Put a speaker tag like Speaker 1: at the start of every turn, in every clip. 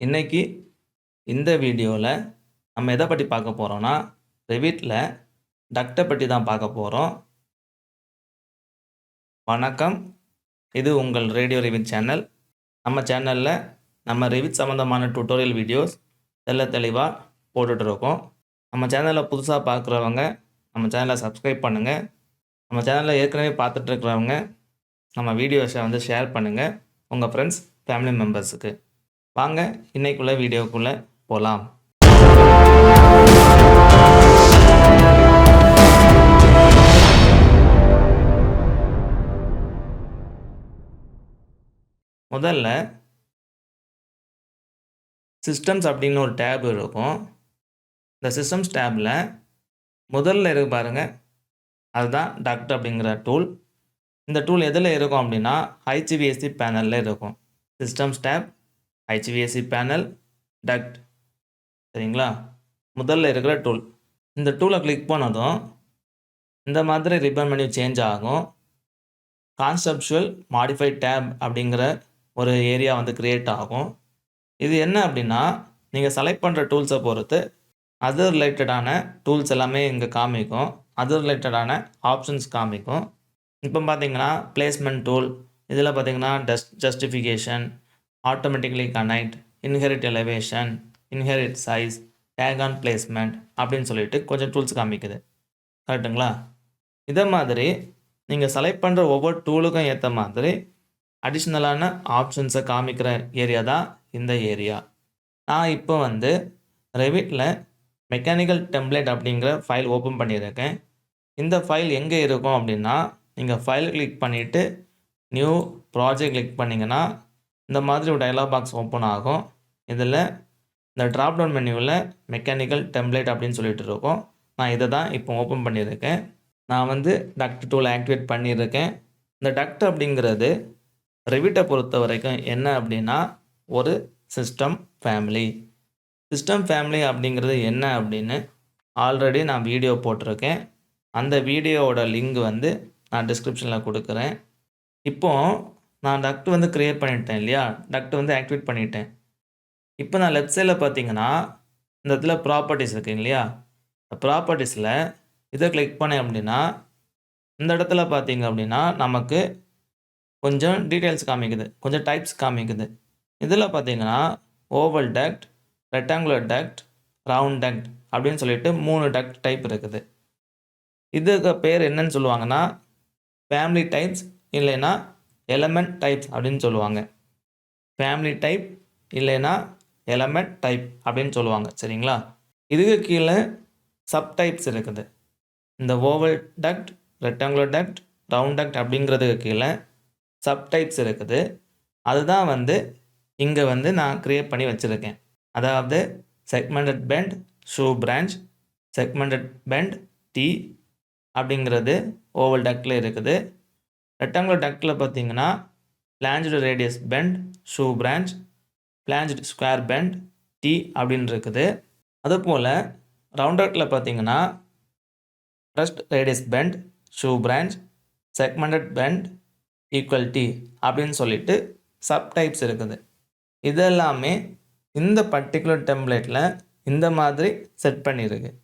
Speaker 1: இன்னைக்கு இந்த வீடியோவில் நம்ம எதை பற்றி பார்க்க போகிறோன்னா ரெவிட்டில் டக்டை பற்றி தான் பார்க்க போகிறோம் வணக்கம். இது உங்கள் ரேடியோ ரெவிட் சேனல். நம்ம சேனலில் நம்ம ரெவிட் சம்மந்தமான டியூட்டோரியல் வீடியோஸ் தெல்ல தெளிவாக போட்டுட்ருக்கோம் நம்ம சேனலில் புதுசாக பார்க்குறவங்க, நம்ம சேனலை சப்ஸ்கிரைப் பண்ணுங்கள் நம்ம சேனலில் ஏற்கனவே பார்த்துட்ருக்குறவங்க நம்ம வீடியோஸை வந்து ஷேர் பண்ணுங்கள் உங்கள் ஃப்ரெண்ட்ஸ் ஃபேமிலி மெம்பர்ஸ்க்கு. வாங்க இன்னைக்குள்ள வீடியோக்குள்ள போகலாம் முதல்ல சிஸ்டம்ஸ் அப்படின்னு ஒரு டேப் இருக்கும். இந்த சிஸ்டம்ஸ் டேபில் முதல்ல இருக்கு பாருங்கள் அதுதான் டாக்டர் அப்படிங்கிற டூல். இந்த டூல் எதில் இருக்கும் அப்படின்னா, HVAC பேனல்ல இருக்கும். Systems tab, HVSC panel, duct. சரிங்களா? முதல்ல இருக்கிற டூல். இந்த டூல கிளிக் பண்ணதும், இந்த மாதிரி ரிப்பன் மெனு சேஞ்ச் ஆகும். கான்செப்ஷுவல் மாடிஃபை டேப் அப்படிங்கிற ஒரு ஏரியா வந்து கிரியேட் ஆகும். இது என்ன அப்படின்னா, நீங்கள் செலக்ட் பண்ணுற டூல்ஸை பொறுத்து அது ரிலேட்டடான டூல்ஸ் எல்லாமே இங்கே காமிக்கும். அது ரிலேட்டடான ஆப்ஷன்ஸ் காமிக்கும். இப்போ பார்த்தீங்கன்னா, பிளேஸ்மெண்ட் டூல். இதில் பார்த்தீங்கன்னா, dust justification, automatically connect, inherit elevation inherit size, tag on placement அப்படின்னு சொல்லிட்டு கொஞ்சம் டூல்ஸ் காமிக்குது. கரெக்ட்டுங்களா? இதை மாதிரி நீங்கள் செலக்ட் பண்ணுற ஒவ்வொரு டூலுக்கும் ஏற்ற மாதிரி அடிஷ்னலான ஆப்ஷன்ஸை காமிக்கிற ஏரியா தான் இந்த ஏரியா. நான் இப்போ வந்து ரெவிட்டில் மெக்கானிக்கல் டெம்ப்ளேட் அப்படிங்கிற ஃபைல் ஓப்பன் பண்ணியிருக்கேன். இந்த ஃபைல் எங்கே இருக்கும் அப்படின்னா, நீங்கள் ஃபைல் கிளிக் பண்ணிவிட்டு நியூ ப்ராஜெக்ட் கிளிக் பண்ணிங்கன்னா இந்த மாதிரி ஒரு டயலாக் பாக்ஸ் ஓப்பன் ஆகும். இதில் இந்த ட்ராப்டவுன் டவுன் மெக்கானிக்கல் டெம்ப்ளேட் அப்படின்னு சொல்லிட்டு இருக்கோம் நான் இதை தான் இப்போ ஓப்பன் பண்ணியிருக்கேன். நான் வந்து டக்ட் டூல் ஆக்டிவேட் பண்ணியிருக்கேன். இந்த டக்ட் அப்படிங்கிறது ட்ரெவிட்டை பொறுத்த வரைக்கும் என்ன அப்படின்னா, ஒரு சிஸ்டம் ஃபேமிலி. சிஸ்டம் ஃபேமிலி அப்படிங்கிறது என்ன அப்படின்னு ஆல்ரெடி நான் வீடியோ போட்டிருக்கேன். அந்த வீடியோவோட லிங்க் வந்து நான் டிஸ்கிரிப்ஷனில் கொடுக்குறேன் இப்போது நான் டக்ட் வந்து க்ரியேட் பண்ணிட்டேன் இல்லையா? டக்ட் வந்து ஆக்டிவேட் பண்ணிட்டேன். இப்போ நான் லெஃப்ட் சைடில் பார்த்தீங்கன்னா, இந்த இடத்துல ப்ராப்பர்ட்டிஸ் இருக்குங்க இல்லையா? ப்ராப்பர்ட்டிஸில் இதை கிளிக் பண்ணேன் அப்படின்னா, இந்த இடத்துல பார்த்தீங்க அப்படின்னா, நமக்கு கொஞ்சம் டீட்டெயில்ஸ் காமிக்குது. கொஞ்சம் டைப்ஸ் காமிக்குது. இதில் பார்த்தீங்கன்னா, oval duct, rectangular duct, round duct அப்படின்னு சொல்லிட்டு மூணு டக்ட் டைப் இருக்குது. இதுக்கு பேர் என்னன்னு சொல்லுவாங்கன்னா, ஃபேமிலி டைப்ஸ் இல்லைன்னா எலமெண்ட் டைப்ஸ் அப்படின்னு சொல்லுவாங்க. ஃபேமிலி டைப் இல்லைன்னா எலமெண்ட் டைப் அப்படின்னு சொல்லுவாங்க. சரிங்களா? இதுக்கு கீழே சப் டைப்ஸ் இருக்குது. இந்த oval duct, rectangular duct, round duct அப்படிங்கிறதுக்கு கீழே சப் டைப்ஸ் இருக்குது. அதுதான் வந்து இங்கே வந்து நான் கிரியேட் பண்ணி வச்சுருக்கேன் அதாவது segmented bend, shoe branch, segmented bend, tee அப்படிங்கிறது ஓவல் டக்டில் இருக்குது. ரெக்டாங்குலர் டக்டில் பார்த்தீங்கன்னா, flanged radius bend, shoe branch, flanged square bend, tee அப்படின்னு இருக்குது. அதுபோல் ரவுண்ட் பார்த்தீங்கன்னா, pressed radius bend, shoe branch, segmented bend, equal tee அப்படின்னு சொல்லிட்டு சப் டைப்ஸ் இருக்குது. இதெல்லாமே இந்த பர்ட்டிகுலர் டெம்ப்ளேட்டில் இந்த மாதிரி செட் பண்ணியிருக்கு.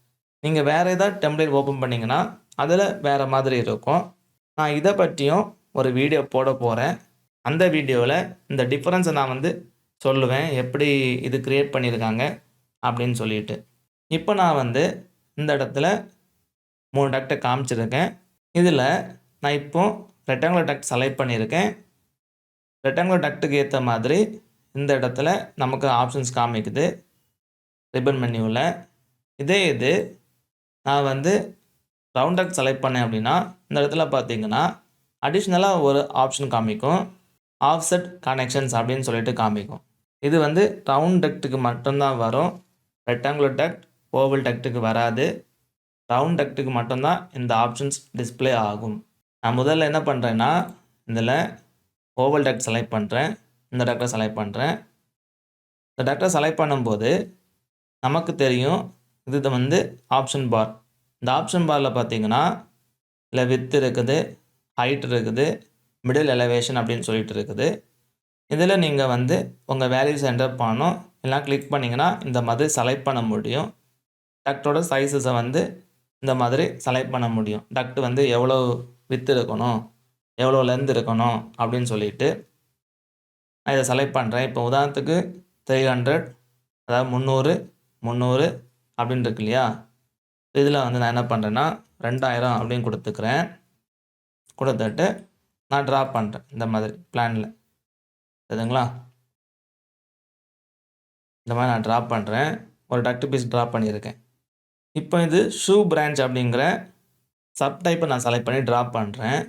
Speaker 1: நீங்கள் வேறு ஏதாவது டெம்ப்ளேட் ஓப்பன் பண்ணீங்கன்னா, அதில் வேறு மாதிரி இருக்கும். நான் இதை பற்றியும் ஒரு வீடியோ போட போகிறேன் அந்த வீடியோவில் இந்த டிஃப்ரென்ஸை நான் வந்து சொல்லுவேன். எப்படி இது க்ரியேட் பண்ணியிருக்காங்க அப்படின்னு சொல்லிட்டு. இப்போ நான் வந்து இந்த இடத்துல மூணு டக்டை காமிச்சிருக்கேன். இதில் நான் இப்போ ரெக்டாங்குலர் டக்ட் செலக்ட் பண்ணியிருக்கேன். ரெக்டாங்குலர் டக்ட்க்கு ஏற்ற மாதிரி இந்த இடத்துல நமக்கு ஆப்ஷன்ஸ் காமிக்குது. ரிப்பன் மெனுவுல. இதே இது நான் வந்து ரவுண்ட் செலக்ட் பண்ணேன் அப்படின்னா, இந்த இடத்துல பார்த்தீங்கன்னா, அடிஷ்னலாக ஒரு ஆப்ஷன் காமிக்கும். ஆஃப்செட் கனெக்ஷன்ஸ் அப்படின்னு சொல்லிட்டு காமிக்கும். இது வந்து ரவுண்ட் டெக்ட்டுக்கு மட்டும்தான் வரும். ரெக்டாங்குலர் டெக்ட் ஓவல் டெக்ட்டுக்கு வராது. ரவுண்ட் டெக்ட்டுக்கு மட்டும்தான் இந்த ஆப்ஷன்ஸ் டிஸ்ப்ளே ஆகும். நான் முதல்ல என்ன பண்ணுறேன்னா இதில் ஓவல் டெக்ட் செலக்ட் பண்ணுறேன் இந்த டெக்டை செலக்ட் பண்ணுறேன் இந்த டெக்டை செலக்ட் பண்ணும்போது, நமக்கு தெரியும் இது வந்து ஆப்ஷன் பார். இந்த ஆப்ஷன் பார்ல பார்த்தீங்கன்னா, இல்லை வித்து இருக்குது, ஹைட் இருக்குது, மிடில் எலவேஷன் அப்படின்னு சொல்லிட்டு இருக்குது. இதில் நீங்கள் வந்து உங்கள் வேல்யூஸ் என்டர் பண்ணணும். எல்லாம் கிளிக் பண்ணிங்கன்னா இந்த மாதிரி செலக்ட் பண்ண முடியும் டக்டோட சைஸஸை வந்து இந்த மாதிரி செலக்ட் பண்ண முடியும் டக்ட் வந்து எவ்வளோ வித்து இருக்கணும் எவ்வளோ லென்த் இருக்கணும் அப்படின்னு சொல்லிட்டு நான் இதை செலக்ட் பண்ணுறேன் இப்போ உதாரணத்துக்கு த்ரீ ஹண்ட்ரட் அதாவது முந்நூறு முந்நூறு அப்படின்னு இருக்கு இல்லையா இதில் வந்து நான் என்ன பண்ணுறேன்னா ரெண்டாயிரம் அப்படின்னு கொடுத்துக்கிறேன். கொடுத்துட்டு நான் ட்ரா பண்ணுறேன் இந்த மாதிரி பிளானில் சரிங்களா? இந்த மாதிரி நான் ட்ரா பண்ணுறேன் ஒரு டக்ட் பீஸ் ட்ரா பண்ணியிருக்கேன். இப்போ இது ஷூ பிரான்ச் அப்படிங்கிற சப்டைப்பை நான் செலக்ட் பண்ணி ட்ரா பண்ணுறேன்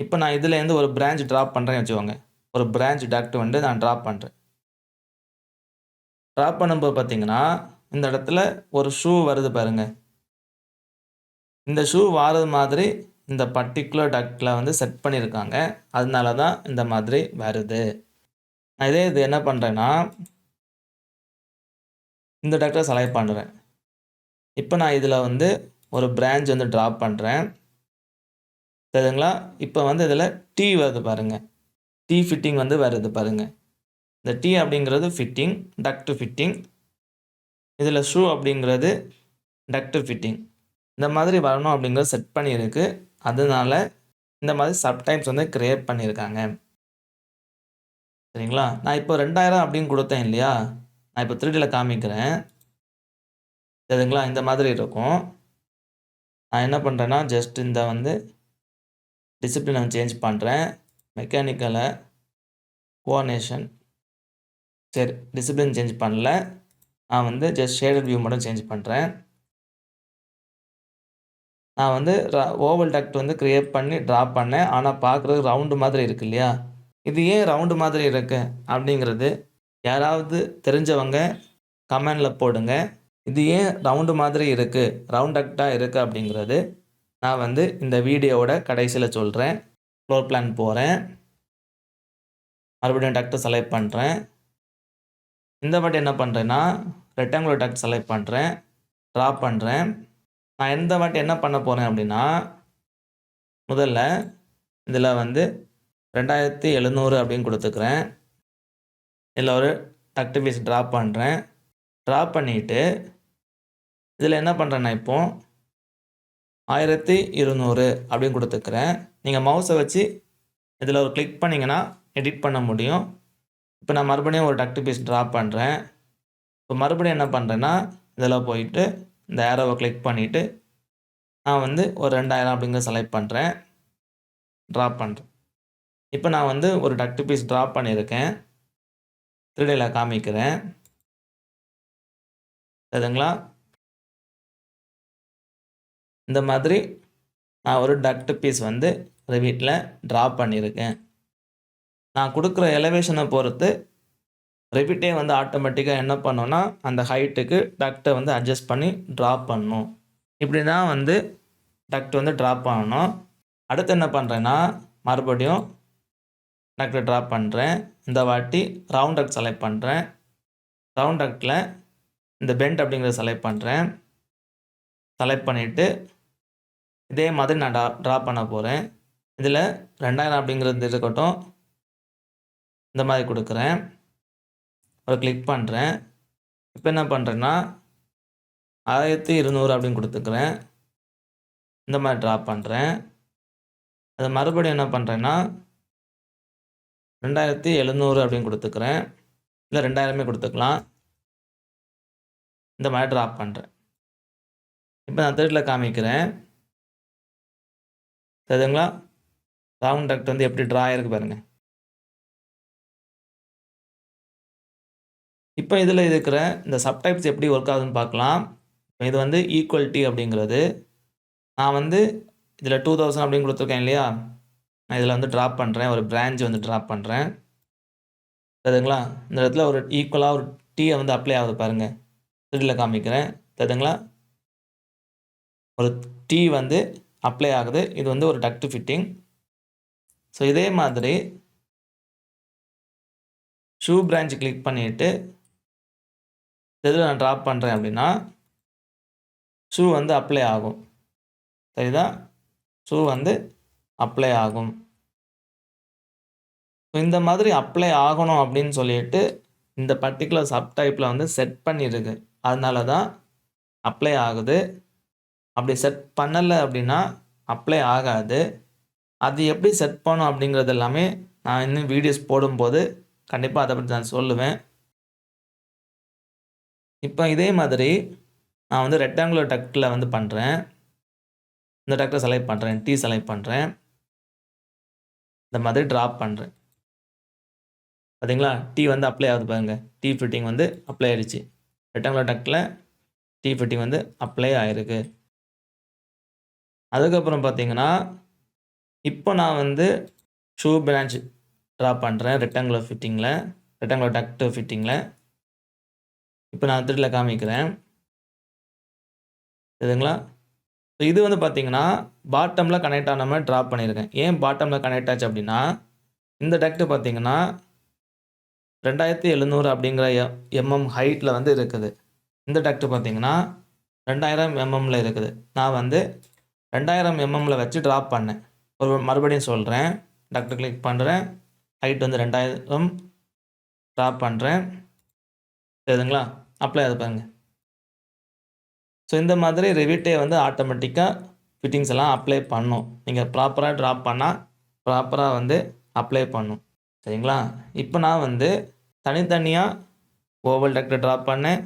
Speaker 1: இப்போ நான் இதுலேருந்து ஒரு பிரான்ச் ட்ராப் பண்ணுறேன்னு வச்சுக்கோங்க. ஒரு பிரான்ச் டக்ட் வந்து நான் ட்ராப் பண்ணுறேன் ட்ராப் பண்ணும்போது பார்த்தீங்கன்னா இந்த இடத்துல ஒரு ஷூ வருது பாருங்கள் இந்த ஷூ வாரது மாதிரி இந்த பர்டிகுலர் டக்டில் வந்து செட் பண்ணியிருக்காங்க அதனால தான் இந்த மாதிரி வருது. நான் இதே இது என்ன பண்ணுறேன்னா இந்த டக்டரை செலக்ட் பண்ணுறேன் இப்போ நான் இதில் வந்து ஒரு பிரான்ச் வந்து ட்ராப் பண்ணுறேன் சரிங்களா? இப்போ வந்து இதில் டீ வருது பாருங்கள் டீ ஃபிட்டிங் வந்து வருது பாருங்கள் இந்த டீ அப்படிங்கிறது ஃபிட்டிங் டக்ட் ஃபிட்டிங் இதில் ஷூ அப்படிங்கிறது டக்ட் ஃபிட்டிங் இந்த மாதிரி வரணும் அப்படிங்கிறது செட் பண்ணியிருக்கு. அதனால இந்த மாதிரி சப்டைம்ஸ் வந்து க்ரியேட் பண்ணியிருக்காங்க. சரிங்களா? நான் இப்போ ரெண்டாயிரம் அப்படின்னு கொடுத்தேன் இல்லையா? நான் இப்போ த்ரீடியில் காமிக்கிறேன். சரிங்களா? இந்த மாதிரி இருக்கும். நான் என்ன பண்ணுறேன்னா ஜஸ்ட் இந்த வந்து டிசிப்ளினை சேஞ்ச் பண்ணுறேன் மெக்கானிக்கலை கோஆர்டினேஷன் சரி டிசிப்ளின் சேஞ்ச் பண்ணல. நான் வந்து ஜஸ்ட் ஷேடட் வியூ மட்டும் சேஞ்ச் பண்ணுறேன் நான் வந்து ஓவல் டக்ட் வந்து க்ரியேட் பண்ணி ட்ரா பண்ணேன். ஆனால் பார்க்குறதுக்கு ரவுண்டு மாதிரி இருக்கு இல்லையா? இது ஏன் ரவுண்டு மாதிரி இருக்கு அப்படிங்கிறது யாராவது தெரிஞ்சவங்க கமெண்டில் போடுங்க. இது ஏன் ரவுண்டு மாதிரி இருக்குது ரவுண்ட் டக்டாக இருக்குது அப்படிங்கிறது நான் வந்து இந்த வீடியோவோட கடைசியில் சொல்கிறேன் ஃப்ளோர் பிளான் போகிறேன் மறுபடியும் டக்டை செலக்ட் பண்ணுறேன் இந்த வாட்டி என்ன பண்ணுறேன்னா ரெக்டாங்குலர் டக்ட் செலக்ட் பண்ணுறேன் ட்ரா பண்ணுறேன் நான் எந்த வாட்டி என்ன பண்ண போகிறேன் அப்படின்னா முதல்ல இதில் வந்து ரெண்டாயிரத்தி எழுநூறு அப்படின்னு கொடுத்துக்கிறேன். இதில் ஒரு டக்டு பீஸ் ட்ரா பண்ணுறேன் ட்ரா பண்ணிவிட்டு இதில் என்ன பண்ணுறேன்னா இப்போ ஆயிரத்தி இருநூறு அப்படின்னு கொடுத்துக்கிறேன். நீங்கள் மவுஸை வச்சு இதில் ஒரு கிளிக் பண்ணிங்கன்னா எடிட் பண்ண முடியும். இப்போ நான் மறுபடியும் ஒரு டக்டு பீஸ் ட்ரா பண்ணுறேன் இப்போ மறுபடியும் என்ன பண்ணுறேன்னா இதில் போயிட்டு இந்த ஏரோவை கிளிக் பண்ணிவிட்டு நான் வந்து ஒரு ரெண்டாயிரம் அப்படிங்கிறத செலக்ட் பண்ணுறேன் ட்ரா பண்ணுறேன் இப்போ நான் வந்து ஒரு டக்டு பீஸ் ட்ரா பண்ணியிருக்கேன். த்ரீடியில் காமிக்கிறேன். சரிங்களா? இந்த மாதிரி நான் ஒரு டக்ட் பீஸ் வந்து ரிவீட்டில் ட்ரா பண்ணியிருக்கேன். நான் கொடுக்குற எலவேஷனை பொறுத்து ரிவிட்டே வந்து ஆட்டோமேட்டிக்காக என்ன பண்ணுன்னா அந்த ஹைட்டுக்கு டக்டை வந்து அட்ஜஸ்ட் பண்ணி ட்ரா பண்ணும். இப்படி தான் வந்து டக்ட் வந்து ட்ரா பண்ணணும் அடுத்து என்ன பண்ணுறேன்னா மறுபடியும் டக்டை ட்ரா பண்ணுறேன் இந்த வாட்டி ரவுண்ட் டக்ட் செலக்ட் பண்ணுறேன் ரவுண்ட் டக்டில் இந்த பெண்ட் அப்படிங்கிறத செலக்ட் பண்ணுறேன் செலக்ட் பண்ணிவிட்டு இதே மாதிரி நான் ட்ரா ட்ரா பண்ண போகிறேன் இதில் ரெண்டாயிரம் அப்படிங்கிறது இருக்கட்டும். இந்த மாதிரி கொடுக்குறேன். அதை கிளிக் பண்ணுறேன் இப்போ என்ன பண்ணுறேன்னா ஆயிரத்தி இருநூறு அப்படின்னு கொடுத்துக்கிறேன். இந்த மாதிரி ட்ரா பண்ணுறேன் அதை மறுபடியும் என்ன பண்ணுறேன்னா ரெண்டாயிரத்தி எழுநூறு அப்படின்னு கொடுத்துக்கிறேன். இல்லை ரெண்டாயிரமே கொடுத்துக்கலாம். இந்த மாதிரி ட்ராப் பண்ணுறேன் இப்போ நான் தேர்ட்டில் காமிக்கிறேன். சரிங்களா? ராங் டக்ட் வந்து எப்படி ட்ரா ஆயிருக்கு பாருங்கள் இப்போ இதில் இருக்கிற இந்த சப்டைப்ஸ் எப்படி ஒர்க் ஆகுதுன்னு பார்க்கலாம். இப்போ இது வந்து ஈக்குவல்ட்டி அப்படிங்கிறது. நான் வந்து இதில் டூ தௌசண்ட் அப்படின்னு கொடுத்துருக்கேன் இல்லையா? நான் இதில் வந்து ட்ராப் பண்ணுறேன் ஒரு பிரான்ச் வந்து ட்ராப் பண்ணுறேன் சரிங்களா இந்த இடத்துல ஒரு ஈக்குவலாக ஒரு டீயை வந்து அப்ளை ஆகுது பாருங்கள் த்ரீடில் காமிக்கிறேன். சரிங்களா ஒரு டீ வந்து அப்ளை ஆகுது. இது வந்து ஒரு டக்டு ஃபிட்டிங் ஸோ இதே மாதிரி ஷூ பிரான்ச் கிளிக் பண்ணிவிட்டு எதில் நான் ட்ராப் பண்ணுறேன் அப்படின்னா ஷூ வந்து அப்ளை ஆகும். சரிதா? ஷூ வந்து அப்ளை ஆகும். இந்த மாதிரி அப்ளை ஆகணும் அப்படின்னு சொல்லிட்டு இந்த பர்ட்டிகுலர் சப்டைப்பில் வந்து செட் பண்ணியிருக்கு அதனால தான் அப்ளை ஆகுது. அப்படி செட் பண்ணலை அப்படின்னா அப்ளை ஆகாது. அது எப்படி செட் பண்ணும் அப்படிங்கிறது எல்லாமே நான் இன்னும் வீடியோஸ் போடும்போது கண்டிப்பாக அதை பற்றி நான் சொல்லுவேன். இப்போ இதே மாதிரி நான் வந்து ரெக்டாங்குலர் டக்டில் வந்து பண்ணுறேன் இந்த டக்டை செலக்ட் பண்ணுறேன் டீ செலக்ட் பண்ணுறேன் இந்த மாதிரி ட்ராப் பண்ணுறேன் பார்த்தீங்களா டீ வந்து அப்ளை ஆகுது பாருங்க. டீ ஃபிட்டிங் வந்து அப்ளை ஆயிடுச்சு. ரெக்டாங்குலர் டக்கில் டீ ஃபிட்டிங் வந்து அப்ளை ஆயிருக்கு. அதுக்கப்புறம் பார்த்தீங்கன்னா இப்போ நான் வந்து ஷூ பிரான்ச் ட்ரா பண்ணுறேன் ரெக்டாங்குலர் ஃபிட்டிங்கில் ரெக்டாங்குலர் டக்ட் ஃபிட்டிங்கில் இப்போ நான் திருட்டில் காமிக்கிறேன். இதுங்களா ஸோ இது வந்து பார்த்தீங்கன்னா பாட்டமில் கனெக்ட் ஆன மாதிரி ட்ராப் பண்ணியிருக்கேன். ஏன் பாட்டமில் கனெக்ட் ஆச்சு அப்படின்னா இந்த டக்ட்டு பார்த்தீங்கன்னா ரெண்டாயிரத்தி எழுநூறு அப்படிங்கிற எம்எம் ஹைட்டில் வந்து இருக்குது. இந்த டக்ட்டு பார்த்தீங்கன்னா ரெண்டாயிரம் எம்எம்மில் இருக்குது. நான் வந்து ரெண்டாயிரம் எம்எம்மில் வச்சு ட்ராப் பண்ணேன். ஒரு மறுபடியும் சொல்கிறேன் டக்டர் கிளிக் பண்ணுறேன் ஹைட் வந்து ரெண்டாயிரம் ட்ராப் பண்ணுறேன் சரிங்களா? அப்ளை அதை பாருங்கள் ஸோ இந்த மாதிரி ரிவிட்டே வந்து ஆட்டோமேட்டிக்காக ஃபிட்டிங்ஸ் எல்லாம் அப்ளை பண்ணும். நீங்கள் ப்ராப்பராக ட்ராப் பண்ணால் ப்ராப்பராக வந்து அப்ளை பண்ணும். சரிங்களா? இப்போ நான் வந்து தனித்தனியாக ஓவல் டக்டர் ட்ராப் பண்ணேன்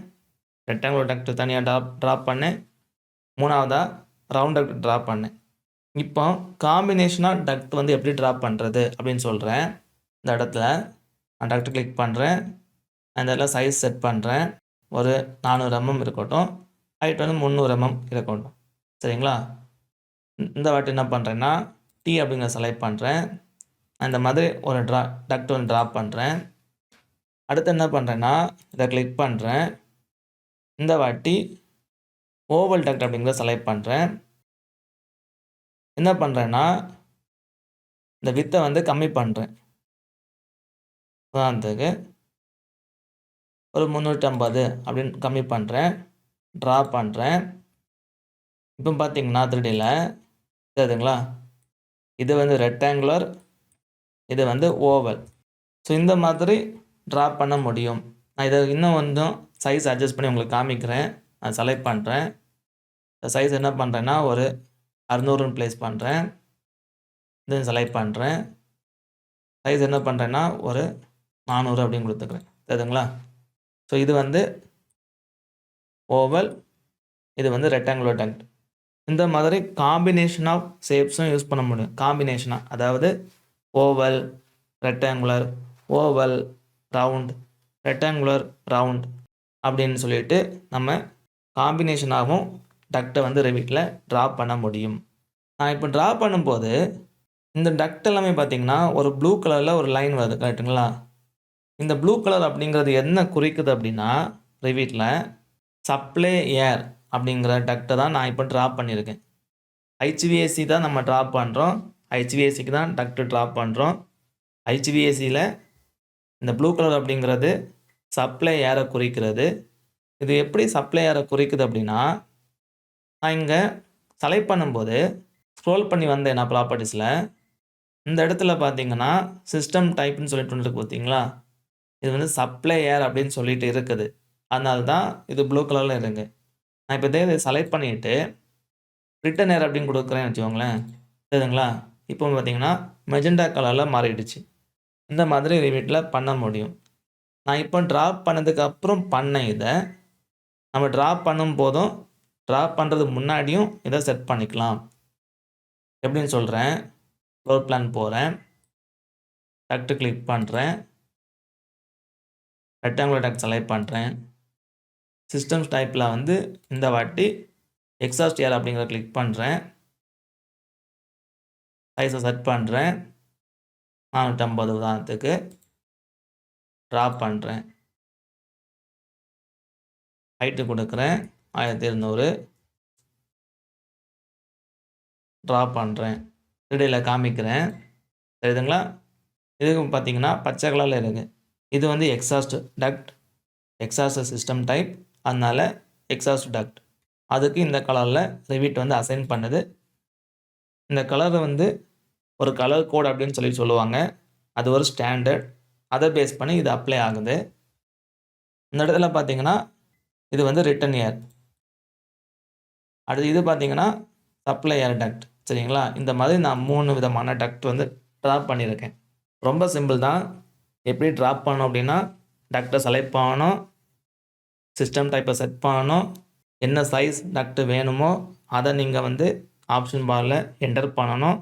Speaker 1: ரெக்டாங்குலர் டக்டர் தனியாக ட்ராப் ட்ராப் பண்ணேன் மூணாவதாக ரவுண்ட் டக்டர் ட்ராப் பண்ணேன். இப்போ காம்பினேஷனாக டக்ட் வந்து எப்படி ட்ராப் பண்ணுறது அப்படின்னு சொல்கிறேன் இந்த இடத்துல நான் டக்டர் கிளிக் பண்ணுறேன் அந்த இடத்துல சைஸ் செட் பண்ணுறேன் ஒரு நானூறு எம்எம் இருக்கட்டும் ஹைட் வந்து முந்நூறு எம்எம் இருக்கட்டும். சரிங்களா? இந்த வாட்டி என்ன பண்ணுறேன்னா டி அப்படிங்கிற செலக்ட் பண்ணுறேன் அந்த மாதிரி ஒரு ட்ரா டக்ட் ஒன்று ட்ராப் பண்ணுறேன் அடுத்து என்ன பண்ணுறேன்னா இதை கிளிக் பண்ணுறேன் இந்த வாட்டி ஓவல் டக்ட் அப்படிங்கிறத செலக்ட் பண்ணுறேன் என்ன பண்ணுறேன்னா இந்த வித்தை வந்து கம்மி பண்ணுறேன் உதாரணத்துக்கு ஒரு முந்நூற்றம்பது அப்படின்னு கம்மி பண்ணுறேன் ட்ரா பண்ணுறேன் இப்போ பார்த்தீங்கன்னா திருடியில் சரிங்களா இது வந்து ரெக்டாங்குலர் இது வந்து ஓவல் ஸோ இந்த மாதிரி ட்ரா பண்ண முடியும். நான் இதை இன்னும் கொஞ்சம் சைஸ் அட்ஜஸ்ட் பண்ணி உங்களுக்கு காமிக்கிறேன். நான் செலக்ட் பண்ணுறேன் இந்த சைஸ் என்ன பண்ணுறேன்னா ஒரு அறுநூறுன்னு ப்ளேஸ் பண்ணுறேன் இது செலக்ட் பண்ணுறேன் சைஸ் என்ன பண்ணுறேன்னா ஒரு நானூறு அப்படின்னு கொடுத்துக்கிறேன். சரிங்களா ஸோ இது வந்து ஓவல் இது வந்து ரெக்டாங்குலர் டக்ட் இந்த மாதிரி காம்பினேஷன் ஆஃப் ஷேப்ஸும் யூஸ் பண்ண முடியும். காம்பினேஷனாக அதாவது oval rectangular oval round rectangular round அப்படின்னு சொல்லிட்டு நம்ம காம்பினேஷனாகவும் டக்டை வந்து ரெவிட்டில் ட்ரா பண்ண முடியும். நான் இப்போ ட்ரா பண்ணும்போது இந்த டக்ட் எல்லாமே பார்த்தீங்கன்னா ஒரு ப்ளூ கலரில் ஒரு லைன் வருது கரெக்டுங்களா இந்த ப்ளூ கலர் அப்படிங்கிறது என்ன குறிக்குது அப்படின்னா ரிவீட்டில் சப்ளை ஏர் அப்படிங்கிற டக்டை தான் நான் இப்போ ட்ராப் பண்ணியிருக்கேன். ஹெச்விஎஸ்சி தான் நம்ம ட்ராப் பண்ணுறோம் ஹெச்விஎஸ்சிக்கு தான் டக்டு ட்ராப் பண்ணுறோம் ஹெச்விஎஸ்சியில் இந்த ப்ளூ கலர் அப்படிங்கிறது சப்ளை ஏரை குறிக்கிறது. இது எப்படி சப்ளை ஏரை குறிக்குது அப்படின்னா நான் இங்கே செலக்ட் பண்ணும்போது ஸ்க்ரோல் பண்ணி வந்தேன் நான் ப்ராப்பர்ட்டிஸில் இந்த இடத்துல பார்த்தீங்கன்னா சிஸ்டம் டைப்னு சொல்லிட்டு ஒன்று இருக்குது பார்த்தீங்களா இது வந்து சப்ளை ஏர் அப்படின்னு சொல்லிட்டு இருக்குது. அதனால தான் இது ப்ளூ கலரில் இருங்க நான் இப்போ இதே இதை செலக்ட் பண்ணிவிட்டு ரிட்டன் ஏர் அப்படின்னு கொடுக்குறேன்னு வச்சுக்கோங்களேன். சரிங்களா? இப்போ பார்த்தீங்கன்னா மெஜெண்டா கலரில் மாறிடுச்சு. இந்த மாதிரி ரிமீட்டில் பண்ண முடியும். நான் இப்போ ட்ராப் பண்ணதுக்கப்புறம் பண்ணேன் இதை நம்ம ட்ராப் பண்ணும் போதும் ட்ராப் பண்ணுறதுக்கு முன்னாடியும் இதை செட் பண்ணிக்கலாம். எப்படின்னு சொல்கிறேன் ஃப்ளோர் பிளான் போகிறேன் டக்டு கிளிக் பண்ணுறேன் ரெக்டாங்குலர் டக் செலக்ட் பண்ணுறேன் சிஸ்டம்ஸ் டைப்பில் வந்து இந்த வாட்டி எக்ஸாஸ்ட் ஏர் அப்படிங்கிறத கிளிக் பண்ணுறேன் சைஸை செட் பண்ணுறேன் நானூற்றம்பது உதாரணத்துக்கு ட்ராப் பண்ணுறேன் ஹைட்டு கொடுக்குறேன். ஆயிரத்தி இருநூறு. ட்ராப் பண்ணுறேன் இடையில் காமிக்கிறேன். தெரியுதுங்களா இதுக்கு பார்த்தீங்கன்னா பச்சை கலரில் இருக்குது இது வந்து exhaust duct exhaust system type அதனால் எக்ஸாஸ்ட் டக்ட் அதுக்கு இந்த கலரில் ரிவிட் வந்து அசைன் பண்ணுது. இந்த கலரை வந்து ஒரு கலர் கோட் அப்படின்னு சொல்லி சொல்லுவாங்க. அது ஒரு ஸ்டாண்டர்ட் அதை பேஸ் பண்ணி இது அப்ளை ஆகுது. இந்த இடத்துல பார்த்தீங்கன்னா இது வந்து ரிட்டன் ஏர் அடுத்து இது பார்த்தீங்கன்னா சப்ளை ஏர் டக்ட் சரிங்களா? இந்த மாதிரி நான் மூணு விதமான டக்ட் வந்து ட்ராப் பண்ணியிருக்கேன். ரொம்ப சிம்பிள் தான். எப்படி ட்ராப் பண்ணோம் அப்படின்னா டாக்டர் செலக்ட் பண்ணணும் சிஸ்டம் டைப்பை செட் பண்ணணும் என்ன சைஸ் டாக்டர் வேணுமோ அதை நீங்கள் வந்து ஆப்ஷன் பாரில் என்டர் பண்ணணும்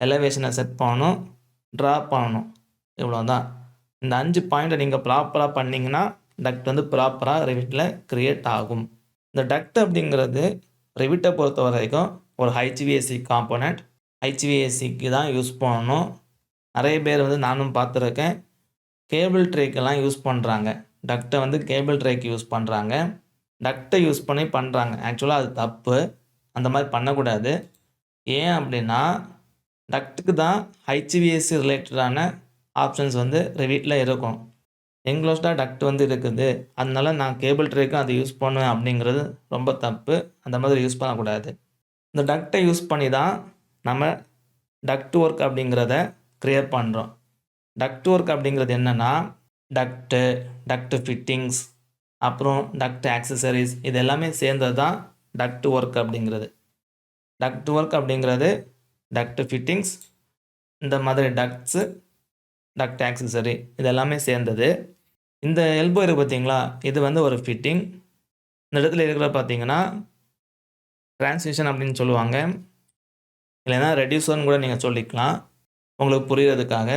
Speaker 1: எலவேஷனை செட் பண்ணணும் ட்ரா பண்ணணும். இவ்வளோ தான் இந்த அஞ்சு பாயிண்ட்டை நீங்கள் ப்ராப்பராக பண்ணிங்கன்னா டக்ட் வந்து ப்ராப்பராக ரிவிட்டில் க்ரியேட் ஆகும். இந்த டக்ட் அப்படிங்கிறது ரிவிட்டை பொறுத்த வரைக்கும் ஒரு ஹைச்விஎஸ்சி காம்போனண்ட் ஹைச்விஎஸ்சிக்கு தான் யூஸ் பண்ணணும். நிறைய பேர் வந்து நானும் பார்த்துருக்கேன். கேபிள் ட்ரேக்கெல்லாம் யூஸ் பண்ணுறாங்க டக்டை வந்து கேபிள் ட்ரேக்கு யூஸ் பண்ணுறாங்க டக்டை யூஸ் பண்ணி பண்ணுறாங்க ஆக்சுவலாக அது தப்பு. அந்த மாதிரி பண்ணக்கூடாது. ஏன் அப்படின்னா டக்ட்டுக்கு தான் ஹைச்விஎஸ்சி ரிலேட்டடான ஆப்ஷன்ஸ் வந்து ரிவீட்டில் இருக்கும். எங்க்ளோஸ்டாக டக்ட் வந்து இருக்குது. அதனால நான் கேபிள் ட்ரேக்கும் அதை யூஸ் பண்ணுவேன் அப்படிங்கிறது ரொம்ப தப்பு. அந்த மாதிரி யூஸ் பண்ணக்கூடாது. இந்த டக்டை யூஸ் பண்ணி தான் நம்ம டக்ட் ஒர்க் அப்படிங்கிறத க்ரியேட் பண்ணுறோம் டக்ட் ஒர்க் அப்படிங்கிறது என்னென்னா டக்ட்டு டக்ட் ஃபிட்டிங்ஸ் அப்புறம் டக்ட் ஆக்சசரிஸ் இது எல்லாமே சேர்ந்தது தான் டக்ட் ஒர்க் அப்படிங்கிறது. டக்ட் ஒர்க் அப்படிங்கிறது டக்ட் ஃபிட்டிங்ஸ் இந்த மாதிரி டக்ட்ஸு டக்ட் ஆக்சசரி இது எல்லாமே சேர்ந்தது. இந்த எல்போ இருக்குது பார்த்தீங்களா? இது வந்து ஒரு ஃபிட்டிங் இந்த இடத்துல இருக்கிற பார்த்தீங்கன்னா டிரான்ஸ்மிஷன் அப்படின்னு சொல்லுவாங்க. இல்லைன்னா ரெடியூசர்னு கூட நீங்கள் சொல்லிக்கலாம். உங்களுக்கு புரிகிறதுக்காக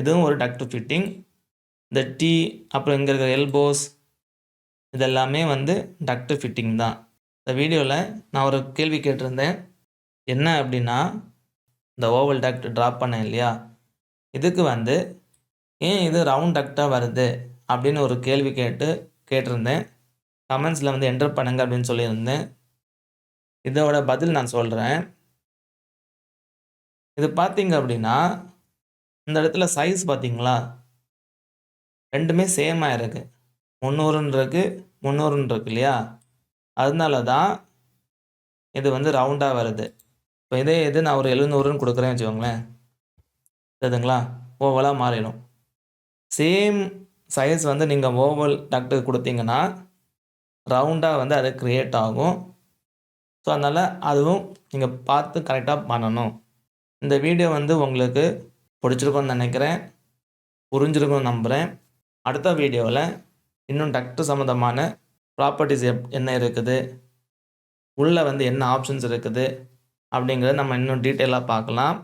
Speaker 1: இதுவும் ஒரு டக்ட் ஃபிட்டிங் இந்த டீ அப்புறம் இங்கே இருக்கிற எல்போஸ் இதெல்லாமே வந்து டக்டு ஃபிட்டிங் தான். இந்த வீடியோவில் நான் ஒரு கேள்வி கேட்டிருந்தேன். என்ன அப்படின்னா இந்த ஓவல் டக்ட் ட்ராப் பண்ணேன் இல்லையா? இதுக்கு வந்து ஏன் இது ரவுண்ட் டக்டாக வருது? அப்படின்னு ஒரு கேள்வி கேட்டு கேட்டிருந்தேன். கமெண்ட்ஸில் வந்து என்டர் பண்ணுங்க அப்படின்னு சொல்லியிருந்தேன். இதோட பதில் நான் சொல்கிறேன் இது பார்த்தீங்க அப்படின்னா இந்த இடத்துல சைஸ் பார்த்தீங்களா? ரெண்டுமே சேமாக இருக்குது முந்நூறுன்னு முந்நூறுன்னு இருக்கு இல்லையா? அதனால தான் இது வந்து ரவுண்டாக வருது. இப்போ இதே இது நான் ஒரு எழுநூறுன்னு கொடுக்குறேன்னு வச்சுக்கோங்களேன். தெரியுதுங்களா ஓவலாக மாறிடும். சேம் சைஸ் வந்து நீங்கள் ஓவல் டாக்டருக்கு கொடுத்தீங்கன்னா ரவுண்டாக வந்து அது க்ரியேட் ஆகும். ஸோ அதனால் அதுவும் நீங்கள் பார்த்து கரெக்டாக பண்ணணும். இந்த வீடியோ வந்து உங்களுக்கு பிடிச்சிருக்கும்னு நினைக்கிறேன். புரிஞ்சிருக்கும்னு நம்புகிறேன் அடுத்த வீடியோவில் இன்னும் டக்ட் சம்மந்தமான ப்ராப்பர்ட்டிஸ் எப் என்ன இருக்குது? உள்ளே வந்து என்ன ஆப்ஷன்ஸ் இருக்குது? அப்படிங்கிறத நம்ம இன்னும் டீட்டெயிலாக பார்க்கலாம்.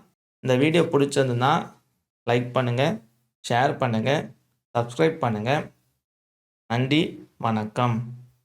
Speaker 1: இந்த வீடியோ பிடிச்சிருந்துன்னா லைக் பண்ணுங்கள் ஷேர் பண்ணுங்கள் சப்ஸ்கிரைப் பண்ணுங்கள் நன்றி வணக்கம்.